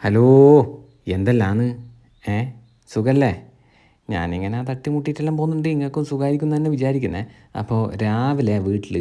Hello എന്തെല്ലാന്ന്? ഏ സുഖല്ലേ? ഞാനിങ്ങനെ തട്ടിമുട്ടിയിട്ടെല്ലാം പോകുന്നുണ്ട്. നിങ്ങൾക്കും സുഖമായിരിക്കും തന്നെ വിചാരിക്കുന്നത് അപ്പോൾ രാവിലെ വീട്ടിൽ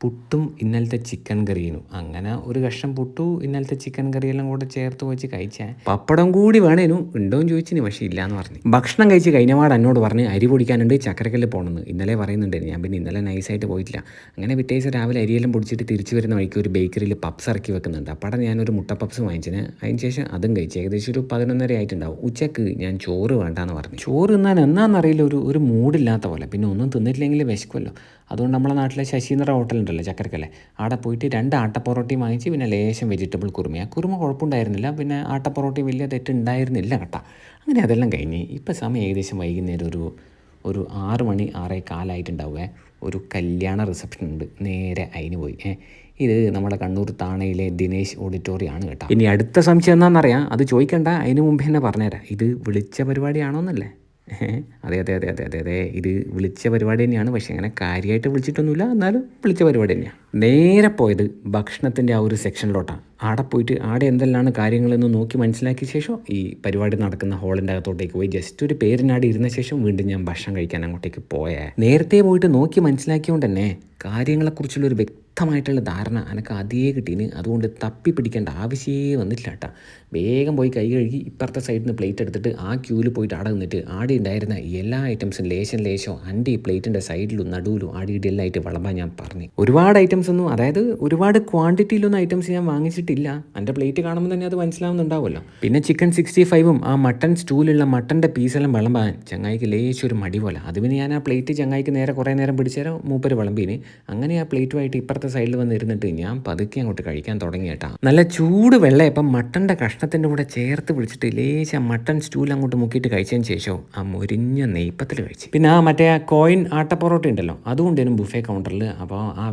പുട്ടും ഇന്നലത്തെ ചിക്കൻ കറിയും അങ്ങനെ ഒരു കഷ്ണം പുട്ടു ഇന്നലത്തെ ചിക്കൻ കറിയെല്ലാം കൂടെ ചേർത്ത് വെച്ച് കഴിച്ചാൽ പപ്പടം കൂടി വേണേനു ഉണ്ടോയെന്ന് ചോദിച്ചിന് പക്ഷേ ഇല്ലയെന്ന് പറഞ്ഞു. ഭക്ഷണം കഴിച്ച് കഴിഞ്ഞപാട് എന്നോട് പറഞ്ഞ് അരി പൊടിക്കാനുണ്ട് ചക്കരക്കല്ല് പോകണമെന്ന് ഇന്നലെ പറയുന്നുണ്ടായിരുന്നു ഞാൻ പിന്നെ ഇന്നലെ നൈസായിട്ട് പോയിട്ടില്ല. അങ്ങനെ പിറ്റേ രാവിലെ അരിയെല്ലാം പൊടിച്ചിട്ട് തിരിച്ചു വരുന്ന വഴിക്ക് ഒരു ബേക്കറിയിൽ പപ്സ് ഇറക്കി വെക്കുന്നുണ്ട്. അപ്പോൾ ഞാനൊരു മുട്ട പപ്സ് വാങ്ങിച്ചിന്. അതിന് ശേഷം അതും കഴിച്ചു ഏകദേശം ഒരു പതിനൊന്നര ആയിട്ടുണ്ടാവും. ഉച്ചയ്ക്ക് ഞാൻ ചോറ് വേണ്ടാന്ന് പറഞ്ഞു. ചോറ് തിന്നാൻ എന്നാന്നറിയില്ല ഒരു ഒരു മൂഡില്ലാത്ത പോലെ. പിന്നെ ഒന്നും തിന്നിട്ടില്ലെങ്കിൽ വിശക്കുമല്ലോ അതുകൊണ്ട് നമ്മളെ നാട്ടിലെ ശശീന്ദ്ര ഹോട്ടലുണ്ടല്ലോ ചക്കരക്കല്ലേ? അവിടെ പോയിട്ട് രണ്ട് ആട്ടപ്പൊറോട്ടയും വാങ്ങിച്ച് പിന്നെ ലേശം വെജിറ്റബിൾ കുറുമ കുറുമ കുഴപ്പമുണ്ടായിരുന്നില്ല പിന്നെ ആട്ടപ്പൊറോട്ടയും വലിയ തെറ്റുണ്ടായിരുന്നില്ല കേട്ടോ. അങ്ങനെ അതെല്ലാം കഴിഞ്ഞ് ഇപ്പം സമയം ഏകദേശം വൈകുന്നേരം ഒരു ഒരു ആറ് മണി ആറേ കാലായിട്ടുണ്ടാവുക ഒരു കല്യാണ റിസപ്ഷൻ ഉണ്ട് നേരെ അതിന് പോയി. ഇത് നമ്മുടെ കണ്ണൂർ താണയിലെ ദിനേശ് ഓഡിറ്റോറിയമാണ് കേട്ടോ. ഇനി അടുത്ത സംശയം എന്താണെന്നറിയാം? അത് ചോദിക്കണ്ട അതിന് മുമ്പ് തന്നെ പറഞ്ഞുതരാം. ഇത് വിളിച്ച പരിപാടിയാണോന്നല്ലേ. അതെ അതെ അതെ അതെ അതെ അതെ. ഇത് വിളിച്ച പരിപാടി തന്നെയാണ്. പക്ഷേ അങ്ങനെ കാര്യമായിട്ട് വിളിച്ചിട്ടൊന്നുമില്ല. എന്നാലും വിളിച്ച പരിപാടി തന്നെയാണ്. നേരെ പോയത് ഭക്ഷണത്തിന്റെ ആ ഒരു സെക്ഷനിലോട്ടാണ് ആടെ പോയിട്ട് ആടെ എന്തെല്ലാമാണ് കാര്യങ്ങളെന്ന് നോക്കി മനസ്സിലാക്കിയ ശേഷം ഈ പരിപാടി നടക്കുന്ന ഹോളിന്റെ അകത്തോട്ടേക്ക് പോയി. ജസ്റ്റ് ഒരു പേരിനാടി ഇരുന്ന ശേഷം വീണ്ടും ഞാൻ ഭക്ഷണം കഴിക്കാൻ അങ്ങോട്ടേക്ക് പോയേ. നേരത്തെ പോയിട്ട് നോക്കി മനസ്സിലാക്കിയോണ്ട് തന്നെ കാര്യങ്ങളെക്കുറിച്ചുള്ള ഒരു വ്യക്തമായിട്ടുള്ള ധാരണ എനിക്ക് അതേ കിട്ടീന്. അതുകൊണ്ട് തപ്പി പിടിക്കേണ്ട ആവശ്യമേ വന്നിട്ടില്ല കേട്ടോ വേഗം പോയി കൈ കഴുകി ഇപ്പുറത്തെ സൈഡിൽ നിന്ന് പ്ലേറ്റ് എടുത്തിട്ട് ആ ക്യൂവിൽ പോയിട്ട് ആടെ നിന്നിട്ട് ആടെ ഉണ്ടായിരുന്ന എല്ലാ ഐറ്റംസും ലേശം ലേശം അന്റെ ഈ പ്ലേറ്റിന്റെ സൈഡിലും നടുവിലും ആടി ഇടി എല്ലാം ആയിട്ട് വിളമ്പാൻ ഞാൻ പറഞ്ഞു. ഒരുപാട് ഐറ്റംസ് ഒന്നും അതായത് ഒരുപാട് ക്വാണ്ടിറ്റിയിലൊന്നും ഐറ്റംസ് ഞാൻ വാങ്ങിച്ചിട്ടില്ല. എന്റെ പ്ലേറ്റ് കാണുമ്പോൾ തന്നെ അത് മനസ്സിലാവുന്നുണ്ടാവുമല്ലോ. പിന്നെ ചിക്കൻ സിക്സ്റ്റി ഫൈവും ആ മട്ടൺ സ്റ്റൂലുള്ള മട്ടന്റെ പീസെല്ലാം വിളമ്പാൻ ചങ്ങായിക്ക് ലേശൊരു മടി പോലെ. അത് പിന്നെ ഞാൻ ആ പ്ലേറ്റ് ചങ്ങായിക്ക് നേരെ കുറേ നേരം പിടിച്ചേരം മൂപ്പര് വിളമ്പീന്. അങ്ങനെ ആ പ്ലേറ്റുമായിട്ട് ഇപ്പുറത്തെ സൈഡിൽ വന്നിരുന്നിട്ട് ഞാൻ പതുക്കെ അങ്ങോട്ട് കഴിക്കാൻ തുടങ്ങി കേട്ടാ. നല്ല ചൂട് വെള്ളയപ്പം മട്ടന്റെ കഷ്ണത്തിന്റെ കൂടെ ചേർത്ത് പിടിച്ചിട്ട് ലേശ മട്ടൺ സ്റ്റൂൽ അങ്ങോട്ട് മുക്കിയിട്ട് കഴിച്ചതിന് ശേഷം ആ മുരിഞ്ഞ നെയ്പ്പത്തിൽ കഴിച്ചു. പിന്നെ ആ മറ്റേ ആ കോയിൻ ആട്ടപ്പൊറോട്ട ഉണ്ടല്ലോ അതുകൊണ്ടേനും ബുഫേ കൗണ്ടറിൽ അപ്പോൾ ആ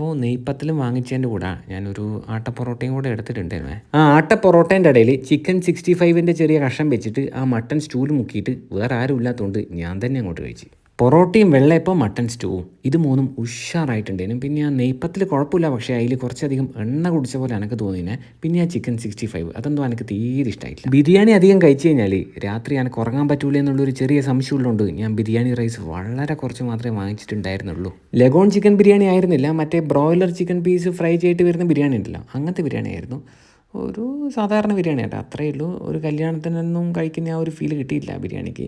വെള്ളയപ്പവും നെയ്പ്പത്തിലും വാങ്ങിച്ചതിന്റെ കൂടെ ഞാനൊരു ആട്ടപ്പൊറോട്ടയും കൂടെ എടുത്തിട്ടുണ്ടായിരുന്നേ. ആ ആട്ടപ്പൊറോട്ടേന്റെ ഇടയിൽ ചിക്കൻ സിക്സ്റ്റി ഫൈവിന്റെ ചെറിയ കഷം വെച്ചിട്ട് ആ മട്ടൻ സ്റ്റൂൽ മുക്കിയിട്ട് വേറെ ആരും ഇല്ലാത്തതുകൊണ്ട് ഞാൻ തന്നെ അങ്ങോട്ട് കഴിച്ചു. പൊറോട്ടയും വെള്ളയപ്പം മട്ടൺ സ്റ്റൂവും ഇത് മൂന്നും ഉഷാറായിട്ടുണ്ടേനും പിന്നെ ആ നെയ്പ്പത്തിൽ കുഴപ്പമില്ല. പക്ഷേ അതിൽ കുറച്ചധികം എണ്ണ കുടിച്ച പോലെ എനിക്ക് തോന്നിനെ. പിന്നെ ആ ചിക്കൻ സിക്സ്റ്റി ഫൈവ് അതെന്തോ എനിക്ക് തീരെ ഇഷ്ടമായിട്ടില്ല ബിരിയാണി അധികം കഴിച്ചു കഴിഞ്ഞാൽ രാത്രി എനിക്ക് ഉറങ്ങാൻ പറ്റൂല എന്നുള്ളൊരു ചെറിയ സംശയമുള്ളതുകൊണ്ട് ഞാൻ ബിരിയാണി റൈസ് വളരെ കുറച്ച് മാത്രമേ വാങ്ങിച്ചിട്ടുണ്ടായിരുന്നുള്ളൂ. ലഗോൺ ചിക്കൻ ബിരിയാണി ആയിരുന്നില്ല. മറ്റേ ബ്രോയിലർ ചിക്കൻ പീസ് ഫ്രൈ ചെയ്തിട്ട് വരുന്ന ബിരിയാണി ഉണ്ടല്ലോ. അങ്ങനത്തെ ബിരിയാണി ആയിരുന്നു. ഒരു സാധാരണ ബിരിയാണി കേട്ടോ. അത്രയേ ഉള്ളൂ. ഒരു കല്യാണത്തിനൊന്നും കഴിക്കുന്ന ആ ഒരു ഫീൽ കിട്ടിയില്ല ബിരിയാണിക്ക്.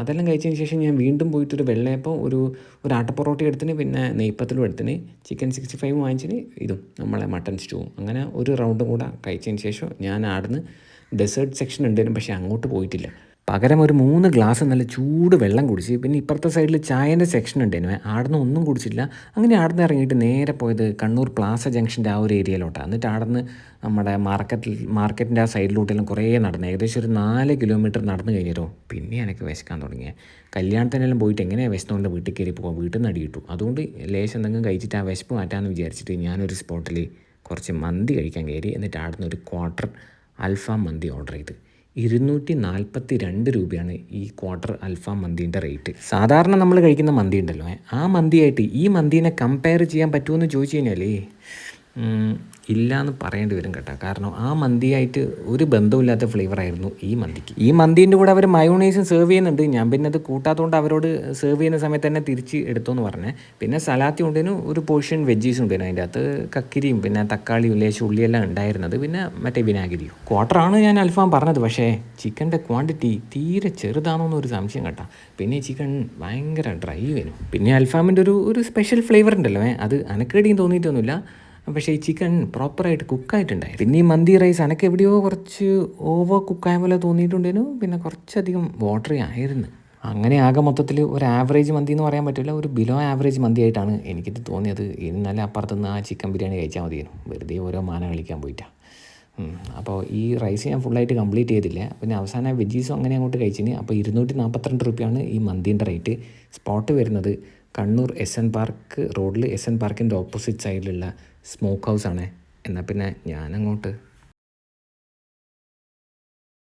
അതെല്ലാം കഴിച്ചതിന് ശേഷം ഞാൻ വീണ്ടും പോയിട്ടൊരു വെള്ളയപ്പം ഒരു ഒരു ആട്ടപ്പൊറോട്ട എടുത്തിന് പിന്നെ നെയ്പ്പത്തിലും എടുത്തിന് ചിക്കൻ സിക്സ്റ്റി ഫൈവ് വാങ്ങിച്ചിന് ഇതും നമ്മളെ മട്ടൺ സ്റ്റൂവും അങ്ങനെ ഒരു റൗണ്ടും കൂടെ കഴിച്ചതിന് ശേഷം ഞാൻ ആടുന്ന് ഡെസേർട്ട് സെക്ഷൻ ഉണ്ടായിരുന്നു പക്ഷേ അങ്ങോട്ട് പോയിട്ടില്ല. പകരം ഒരു മൂന്ന് ഗ്ലാസ് നല്ല ചൂട് വെള്ളം കുടിച്ച് പിന്നെ ഇപ്പുറത്തെ സൈഡിൽ ചായന്റെ സെക്ഷൻ ഉണ്ടായിരുന്നു ആടുന്ന് ഒന്നും കുടിച്ചില്ല. അങ്ങനെ ആടുന്ന് ഇറങ്ങിയിട്ട് നേരെ പോയത് കണ്ണൂർ പ്ലാസ ജംഗ്ഷന്റെ ആ ഒരു ഏരിയയിലോട്ടാണ് എന്നിട്ട് ആടുന്ന് നമ്മുടെ മാർക്കറ്റിൽ മാർക്കറ്റിന്റെ ആ സൈഡിലോട്ടെല്ലാം കുറേ നടന്നു ഏകദേശം ഒരു നാല് കിലോമീറ്റർ നടന്നു കഴിഞ്ഞിട്ടോ. പിന്നെ എനിക്ക് വിശക്കാൻ തുടങ്ങിയത് കല്യാണത്തിനെല്ലാം പോയിട്ട് എങ്ങനെയാണ് വിശന്നുകൊണ്ട് വീട്ടിൽ കയറി പോകാം വീട്ടിൽ നിന്ന് അടി കിട്ടും. അതുകൊണ്ട് ലേശം എന്തെങ്കിലും കഴിച്ചിട്ട് ആ വിശപ്പ് മാറ്റാമെന്ന് വിചാരിച്ചിട്ട് ഞാനൊരു സ്പോട്ടിൽ കുറച്ച് മന്തി കഴിക്കാൻ കയറി എന്നിട്ട് ആടുന്ന് ഒരു ക്വാർട്ടർ അൽഫാം മന്തി ഓർഡർ ചെയ്ത്. ഇരുന്നൂറ്റി നാൽപ്പത്തി രണ്ട് രൂപയാണ് ഈ ക്വാർട്ടർ അൽഫാം മന്തിന്റെ റേറ്റ് സാധാരണ നമ്മൾ കഴിക്കുന്ന മന്തി ഉണ്ടല്ലോ ആ മന്തിയായിട്ട് ഈ മന്തിനെ കമ്പയർ ചെയ്യാൻ പറ്റുമെന്ന് ചോദിച്ചു കഴിഞ്ഞാലേ ഉം, ഇല്ല എന്ന് പറയേണ്ടി വരും കേട്ടോ. കാരണം ആ മന്തിയായിട്ട് ഒരു ബന്ധമില്ലാത്ത ഫ്ലേവർ ആയിരുന്നു ഈ മന്തിക്ക്. ഈ മന്തീന്റെ കൂടെ അവർ മയോണൈസും സെർവ് ചെയ്യുന്നുണ്ട്. ഞാൻ പിന്നെ അത് കൂട്ടാത്തതുകൊണ്ട് അവരോട് സെർവ് ചെയ്യുന്ന സമയത്ത് തന്നെ തിരിച്ച് എടുത്തോന്ന് പറഞ്ഞേ. പിന്നെ സലാത്തി ഉണ്ടേനു ഒരു പോർഷൻ വെജീസ് ഉണ്ടേനു അതിന്റെ അകത്ത്. കക്കിരിയും പിന്നെ തക്കാളിയും ലേശം ഉള്ളിയെല്ലാം ഉണ്ടായിരുന്നത്. പിന്നെ മറ്റേ വിനാഗിരിയും. ക്വാർട്ടറാണ് ഞാൻ അൽഫാം പറഞ്ഞത്. പക്ഷേ ചിക്കന്റെ ക്വാണ്ടിറ്റി തീരെ ചെറുതാണോ എന്നൊരു സംശയം കേട്ടാ. പിന്നെ ചിക്കൻ ഭയങ്കര ഡ്രൈ വരും. പിന്നെ അൽഫാമിന്റെ ഒരു ഒരു സ്പെഷ്യൽ ഫ്ലേവർ ഉണ്ടല്ലോ. അത് അനക്കേടിയും തോന്നിയിട്ടൊന്നുമില്ല. പക്ഷേ ഈ ചിക്കൻ പ്രോപ്പറായിട്ട് കുക്കായിട്ടുണ്ടായി പിന്നെ ഈ മന്തി റൈസ് എനിക്ക് എവിടെയോ കുറച്ച് ഓവർ കുക്കായ പോലെ തോന്നിയിട്ടുണ്ടേനു. പിന്നെ കുറച്ചധികം വാട്ടറി ആയിരുന്നു. അങ്ങനെ ആകെ മൊത്തത്തിൽ ഒരു ആവറേജ് മന്തി എന്ന് പറയാൻ പറ്റില്ല. ഒരു ബിലോ ആവറേജ് മന്തി ആയിട്ടാണ് എനിക്കിത് തോന്നിയത്. ഇന്നലെ അപ്പുറത്തുനിന്ന് ആ ചിക്കൻ ബിരിയാണി കഴിച്ചാൽ മതിയായിരുന്നു വെറുതെ ഓരോ മാന കളിക്കാൻ പോയിട്ടാണ് അപ്പോൾ ഈ റൈസ് ഞാൻ ഫുള്ളായിട്ട് കംപ്ലീറ്റ് ചെയ്തില്ല. പിന്നെ അവസാനം വെജീസും അങ്ങനെ അങ്ങോട്ട് കഴിച്ചിന്. അപ്പോൾ ഇരുന്നൂറ്റി നാൽപ്പത്തിരണ്ട് റുപ്യാണ് ഈ മന്തിന്റെ റേറ്റ് സ്പോട്ട് വരുന്നത് കണ്ണൂർ എസ് എൻ പാർക്ക് റോഡിൽ എസ് എൻ പാർക്കിന്റെ ഓപ്പോസിറ്റ് സൈഡിലുള്ള സ്മോക്ക് ഹൗസ് ആണ്. എന്നാൽ പിന്നെ ഞാനങ്ങോട്ട്